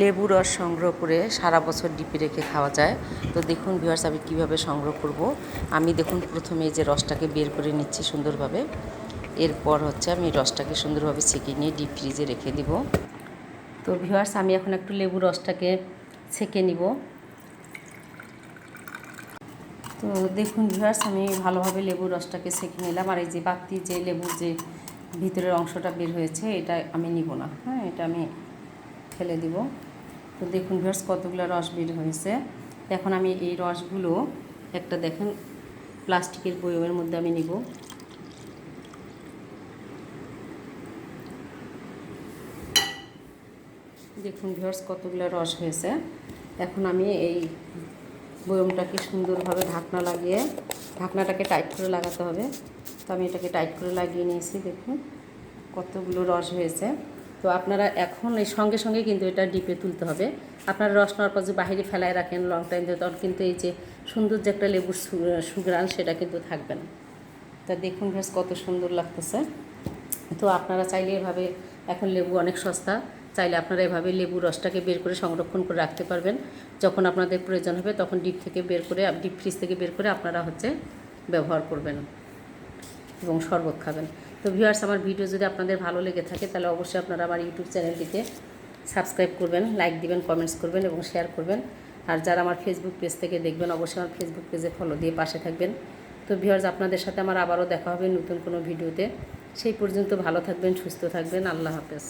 লেবু রস সংগ্রহ করে সারা বছর ডিপে রেখে খাওয়া যায়। তো দেখুন ভিউয়ার্স আমি কীভাবে সংগ্রহ করব। আমি দেখুন প্রথমে যে রসটাকে বের করে নিচ্ছি সুন্দরভাবে। এরপর হচ্ছে আমি রসটাকে সুন্দরভাবে ছেঁকে নিয়ে ডিপ ফ্রিজে রেখে দিব। তো ভিউয়ার্স আমি এখন একটু লেবু রসটাকে ছেঁকে নিব। তো দেখুন ভিউয়ার্স আমি ভালোভাবে লেবুর রসটাকে ছেঁকে নিলাম। আর এই যে বাতি যে লেবুর যে ভিতরের অংশটা বের হয়েছে, এটা আমি নিব না। হ্যাঁ এটা আমি ফেলে দিব। তো দেখুন ভিউয়ার্স, কতগুলো রস বের হয়েছে। এখন আমি এই রসগুলো একটা দেখেন, প্লাস্টিকের বয়মের মধ্যে আমি নিব। দেখুন ভিউয়ার্স, কতগুলো রস হয়েছে। এখন আমি এই বয়মটাকে সুন্দরভাবে ঢাকনা লাগিয়ে, ঢাকনাটাকে টাইট করে লাগাতে হবে। তো আমি এটাকে টাইট করে লাগিয়ে নিয়েছি, দেখুন কতগুলো রস হয়েছে। তো আপনারা এখন এই সঙ্গে সঙ্গে কিন্তু এটা ডিপে তুলতে হবে। আপনারা রস নেওয়ার পর যে বাহিরে ফেলায় রাখেন লং টাইম ধরে তখন কিন্তু এই যে সুন্দর যে একটা লেবুর সু- সুঘ্রাণ সেটা কিন্তু থাকবে না। তা দেখুন বেশ কত সুন্দর লাগতেছে। তো আপনারা চাইলে এভাবে, এখন লেবু অনেক সস্তা, চাইলে আপনারা এভাবে লেবু রসটাকে বের করে সংরক্ষণ করে রাখতে পারবেন। যখন আপনাদের প্রয়োজন হবে তখন ডিপ থেকে বের করে, ডিপ ফ্রিজ থেকে বের করে আপনারা হচ্ছে ব্যবহার করবেন এবং শরবত খাবেন। তো ভিউয়ার্স আমার ভিডিও যদি আপনাদের ভালো লেগে থাকে, তাহলে অবশ্যই আপনারা আমার ইউটিউব চ্যানেলটিকে সাবস্ক্রাইব করবেন লাইক দিবেন কমেন্টস করবেন এবং শেয়ার করবেন। আর যারা আমার ফেসবুক পেজ থেকে দেখবেন, অবশ্যই আমার ফেসবুক পেজে ফলো দিয়ে পাশে থাকবেন। তো ভিউয়ার্স আপনাদের সাথে আমার আবারও দেখা হবে নতুন কোনো ভিডিওতে সেই পর্যন্ত ভালো থাকবেন, সুস্থ থাকবেন। আল্লাহ হাফেজ।